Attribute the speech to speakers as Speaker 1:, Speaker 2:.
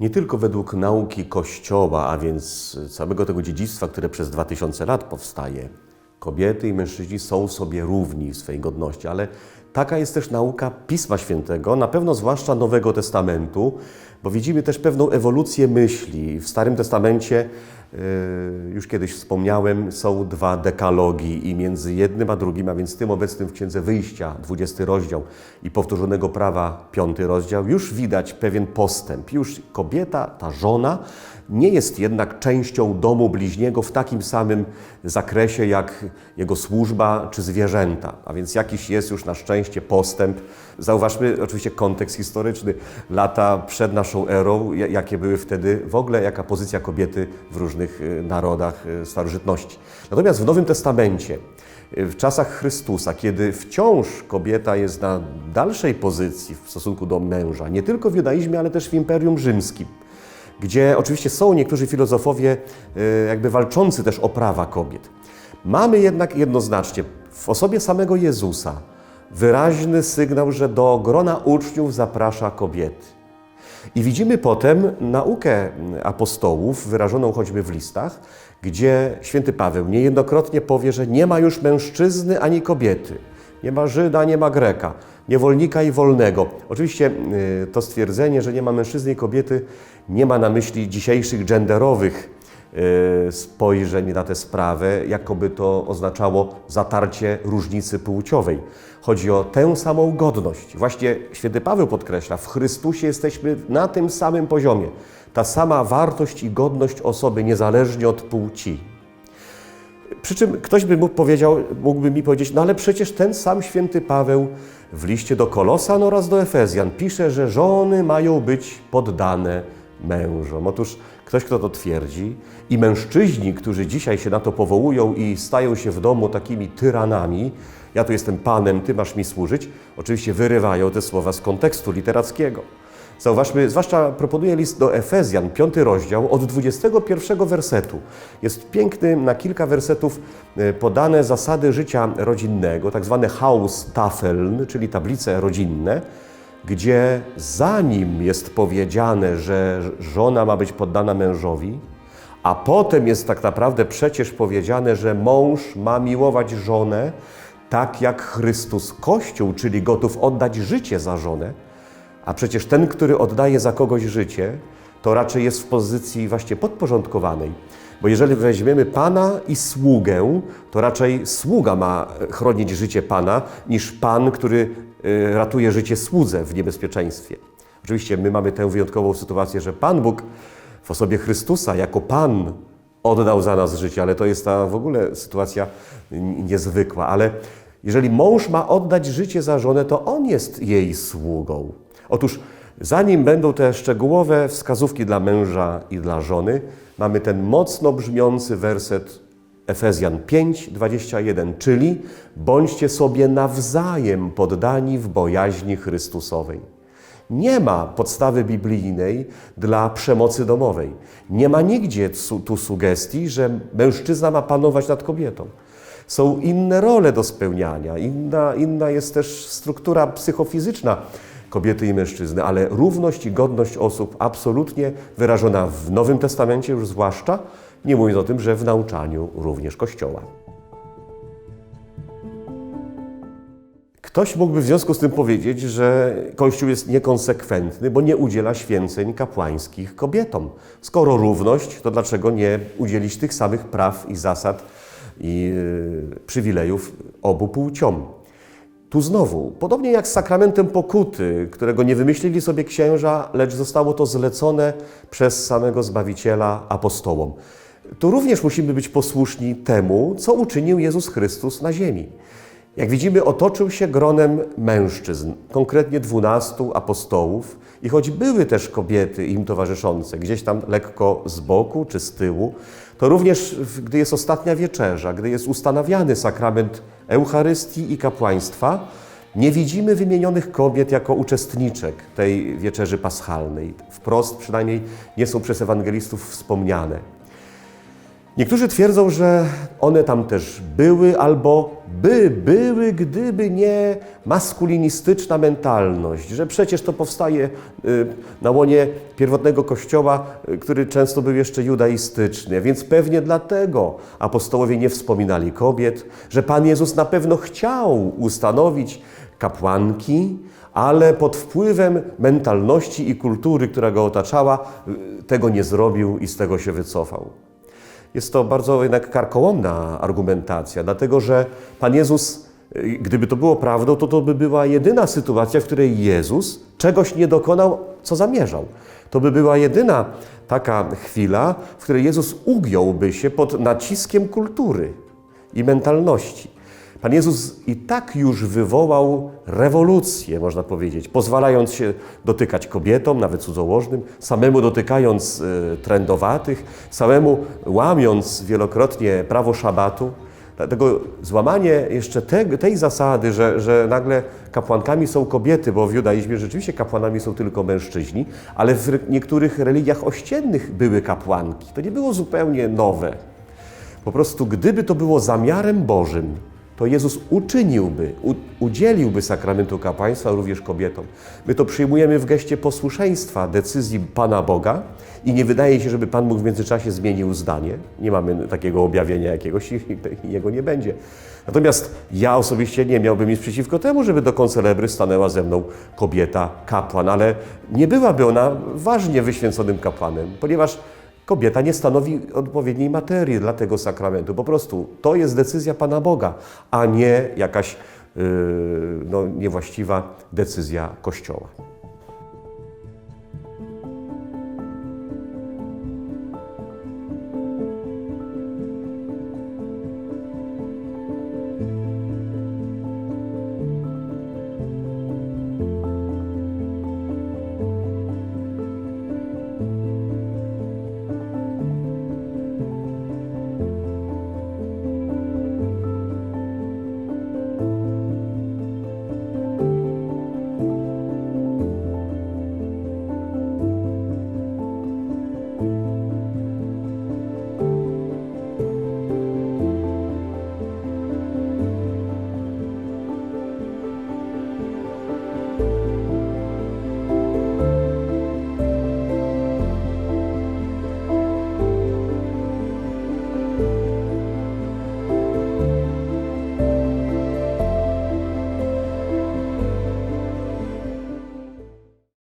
Speaker 1: Nie tylko według nauki Kościoła, a więc całego tego dziedzictwa, które przez 2000 lat powstaje, kobiety i mężczyźni są sobie równi w swej godności, ale taka jest też nauka Pisma Świętego, na pewno zwłaszcza Nowego Testamentu, bo widzimy też pewną ewolucję myśli. W Starym Testamencie, już kiedyś wspomniałem, są dwa dekalogi i między jednym a drugim, a więc tym obecnym w Księdze Wyjścia, 20 rozdział i powtórzonego prawa, 5 rozdział, już widać pewien postęp. Już kobieta, ta żona, nie jest jednak częścią domu bliźniego w takim samym zakresie jak jego służba czy zwierzęta. A więc jakiś jest już na szczęście postęp. Zauważmy oczywiście kontekst historyczny. Lata przed naszą erą, ja- jakie były wtedy w ogóle, jaka pozycja kobiety w różnych y, narodach y, starożytności. Natomiast w Nowym Testamencie, y, w czasach Chrystusa, kiedy wciąż kobieta jest na dalszej pozycji w stosunku do męża, nie tylko w judaizmie, ale też w Imperium Rzymskim, gdzie oczywiście są niektórzy filozofowie y, jakby walczący też o prawa kobiet. Mamy jednak jednoznacznie w osobie samego Jezusa wyraźny sygnał, że do grona uczniów zaprasza kobiety. I widzimy potem naukę apostołów, wyrażoną choćby w listach, gdzie święty Paweł niejednokrotnie powie, że nie ma już mężczyzny ani kobiety, nie ma Żyda, nie ma Greka, niewolnika i wolnego. Oczywiście y, to stwierdzenie, że nie ma mężczyzny i kobiety, nie ma na myśli dzisiejszych genderowych y, spojrzeń na tę sprawę, jakoby to oznaczało zatarcie różnicy płciowej. Chodzi o tę samą godność. Właśnie święty Paweł podkreśla, w Chrystusie jesteśmy na tym samym poziomie. Ta sama wartość i godność osoby, niezależnie od płci. Przy czym ktoś by mógł, powiedział, mógłby mi powiedzieć, no ale przecież ten sam święty Paweł w liście do Kolosan oraz do Efezjan pisze, że żony mają być poddane mężom. Otóż ktoś, kto to twierdzi i mężczyźni, którzy dzisiaj się na to powołują i stają się w domu takimi tyranami, ja tu jestem panem, ty masz mi służyć, oczywiście wyrywają te słowa z kontekstu literackiego. Zauważmy, zwłaszcza proponuję list do Efezjan, piąty rozdział, od 21 wersetu. Jest piękny, na kilka wersetów e, podane zasady życia rodzinnego, tak zwane Haustafeln, czyli tablice rodzinne, gdzie zanim jest powiedziane, że żona ma być poddana mężowi, a potem jest tak naprawdę przecież powiedziane, że mąż ma miłować żonę tak jak Chrystus Kościół, czyli gotów oddać życie za żonę, a przecież ten, który oddaje za kogoś życie, to raczej jest w pozycji właśnie podporządkowanej. Bo jeżeli weźmiemy Pana i sługę, to raczej sługa ma chronić życie Pana, niż Pan, który y, ratuje życie słudze w niebezpieczeństwie. Oczywiście my mamy tę wyjątkową sytuację, że Pan Bóg w osobie Chrystusa jako Pan oddał za nas życie, ale to jest ta w ogóle sytuacja niezwykła. Ale jeżeli mąż ma oddać życie za żonę, to on jest jej sługą. Otóż zanim będą te szczegółowe wskazówki dla męża i dla żony, mamy ten mocno brzmiący werset Efezjan 5, 21, czyli bądźcie sobie nawzajem poddani w bojaźni Chrystusowej. Nie ma podstawy biblijnej dla przemocy domowej. Nie ma nigdzie tu sugestii, że mężczyzna ma panować nad kobietą. Są inne role do spełniania, inna, inna jest też struktura psychofizyczna kobiety i mężczyzny, ale równość i godność osób absolutnie wyrażona w Nowym Testamencie już zwłaszcza, nie mówiąc o tym, że w nauczaniu również Kościoła. Ktoś mógłby w związku z tym powiedzieć, że Kościół jest niekonsekwentny, bo nie udziela święceń kapłańskich kobietom. Skoro równość, to dlaczego nie udzielić tych samych praw i zasad i yy, przywilejów obu płciom? Tu znowu, podobnie jak z sakramentem pokuty, którego nie wymyślili sobie księża, lecz zostało to zlecone przez samego Zbawiciela apostołom. Tu również musimy być posłuszni temu, co uczynił Jezus Chrystus na ziemi. Jak widzimy, otoczył się gronem mężczyzn, konkretnie dwunastu apostołów, i choć były też kobiety im towarzyszące, gdzieś tam lekko z boku czy z tyłu, to również gdy jest ostatnia wieczerza, gdy jest ustanawiany sakrament Eucharystii i kapłaństwa, nie widzimy wymienionych kobiet jako uczestniczek tej wieczerzy paschalnej. Wprost przynajmniej nie są przez ewangelistów wspomniane. Niektórzy twierdzą, że one tam też były albo by były, gdyby nie maskulinistyczna mentalność, że przecież to powstaje y, na łonie pierwotnego kościoła, y, który często był jeszcze judaistyczny, więc pewnie dlatego apostołowie nie wspominali kobiet, że Pan Jezus na pewno chciał ustanowić kapłanki, ale pod wpływem mentalności i kultury, która go otaczała, y, tego nie zrobił i z tego się wycofał. Jest to bardzo jednak karkołomna argumentacja, dlatego że Pan Jezus, y, gdyby to było prawdą, to to by była jedyna sytuacja, w której Jezus czegoś nie dokonał, co zamierzał. To by była jedyna taka chwila, w której Jezus ugiąłby się pod naciskiem kultury i mentalności. Pan Jezus i tak już wywołał rewolucję, można powiedzieć, pozwalając się dotykać kobietom, nawet cudzołożnym, samemu dotykając y, trendowatych, samemu łamiąc wielokrotnie prawo szabatu. Dlatego złamanie jeszcze te, tej zasady, że, że nagle kapłankami są kobiety, bo w judaizmie rzeczywiście kapłanami są tylko mężczyźni, ale w niektórych religiach ościennych były kapłanki. To nie było zupełnie nowe. Po prostu, gdyby to było zamiarem Bożym, to Jezus uczyniłby, udzieliłby sakramentu kapłaństwa również kobietom. My to przyjmujemy w geście posłuszeństwa decyzji Pana Boga i nie wydaje się, żeby Pan Bóg w międzyczasie zmienił zdanie. Nie mamy takiego objawienia jakiegoś i jego nie będzie. Natomiast ja osobiście nie miałbym nic przeciwko temu, żeby do koncelebry stanęła ze mną kobieta kapłan, ale nie byłaby ona ważnie wyświęconym kapłanem, ponieważ Kobieta nie stanowi odpowiedniej materii dla tego sakramentu. Po prostu to jest decyzja Pana Boga, a nie jakaś yy, no, niewłaściwa decyzja Kościoła.